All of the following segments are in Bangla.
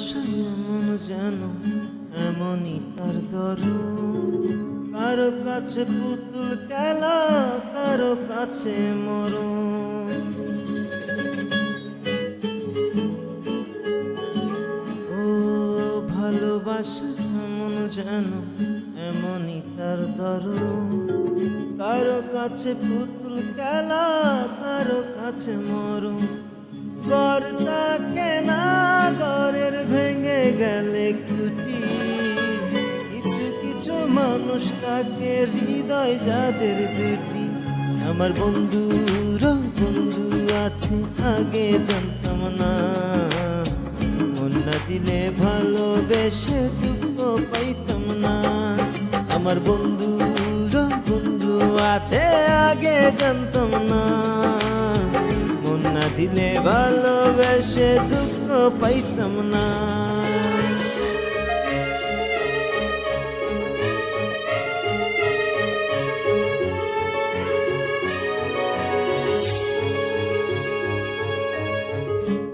ভালোবাসা এমন যেন এমনই তার দরুন। কারও কাছে পুতুল খেলা, কারও কাছে মরণ। ও ভালোবাসা এমন যেন এমনই তার দরুন। কারও কাছে পুতুল খেলা, কারও কাছে মরণ। ভেঙে গেলে কুটি কিছু কিছু মানুষ তাকে হৃদয় যাদের দুটি। আমার বন্ধুর বন্ধু আছে, আগে জানতাম না। না দিলে ভালোবেসে দুঃখ পাইতাম না। আমার বন্ধুর বন্ধু আছে, আগে জানতাম না। না দিলে ভালোবেসে দুঃখ পাইতাম না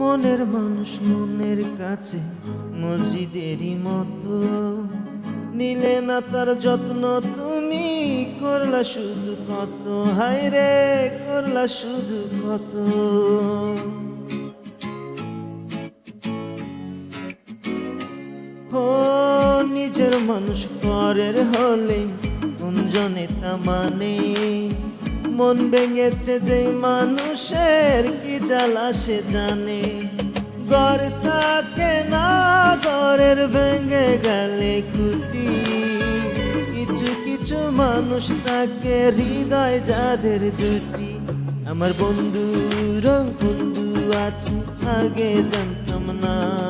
মনের মানুষ মনের কাছে, মসজিদেরই মতো। নিলে না তার যত্ন তুমি, করলা শুধু কত? হায় রে করলা শুধু কত? নিজের মানুষ পরের হলে কুঞ্জনে তা মানে। ভেঙেছে যে মানুষের কি জ্বালা সে জানে। ঘর থাকে না, ঘরের ভেঙে গেলে কুটি কিছু কিছু মানুষ তাকে হৃদয় যাদের দুটি। আমার বন্ধুর বন্ধু আছে, আগে জানতাম না।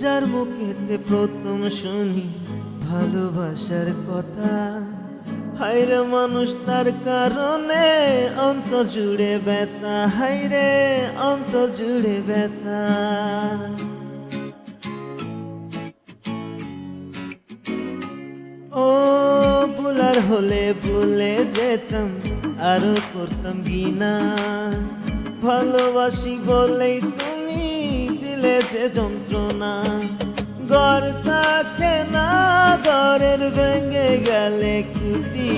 যার মুখেতে প্রথম শুনি ভালোবাসার কথা। হাইরে মানুষ, তার কারণে অন্তর জুড়ে ব্যথা। হাইরে অন্তর জুড়ে ব্যথা। ও ভুলার হলে ভুলে যেতাম, আরও করতাম বিনা। ভালোবাসি বলেই তুমি যে যন্ত্রণা, ঘর থাকে না, ঘরের ভেঙে গেলে কুটি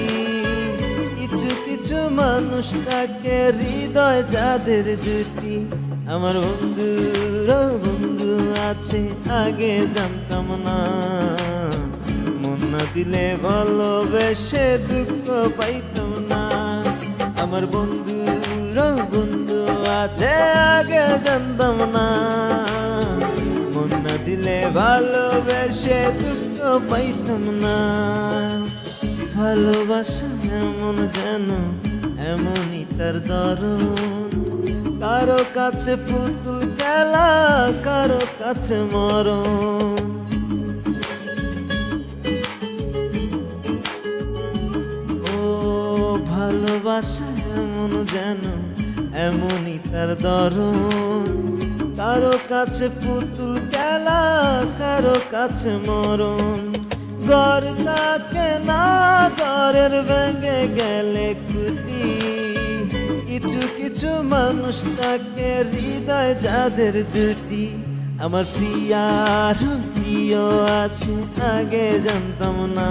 কিছু কিছু মানুষ তাকে হৃদয় যাদের দুটি। আমার বন্ধুর বন্ধু আছে, আগে জানতাম না। মন না দিলে ভালোবেসে দুঃখ পাইতাম না। আমার বন্ধুর বন্ধু আছে আগে জানতাম না। মন দিলে ভালোবেসে দুঃখ পাইতাম না। ভালোবাসা এমন যেন, এমনই তার দরুন কারও কাছে পুতুল খেলা, কারও কাছে মরণ। ও, ভালোবাসা এমন যেন এমনই তার দরুন কারও কাছে পুতুল খেলা, কারও কাছে মরণ। ঘর তাকে না, ঘরের ভেঙে গেলে কুটি কিছু কিছু মানুষ তাকে হৃদয় যাদের দুটি। আমার প্রিয়ার প্রিয় আছে, আগে জানতাম না।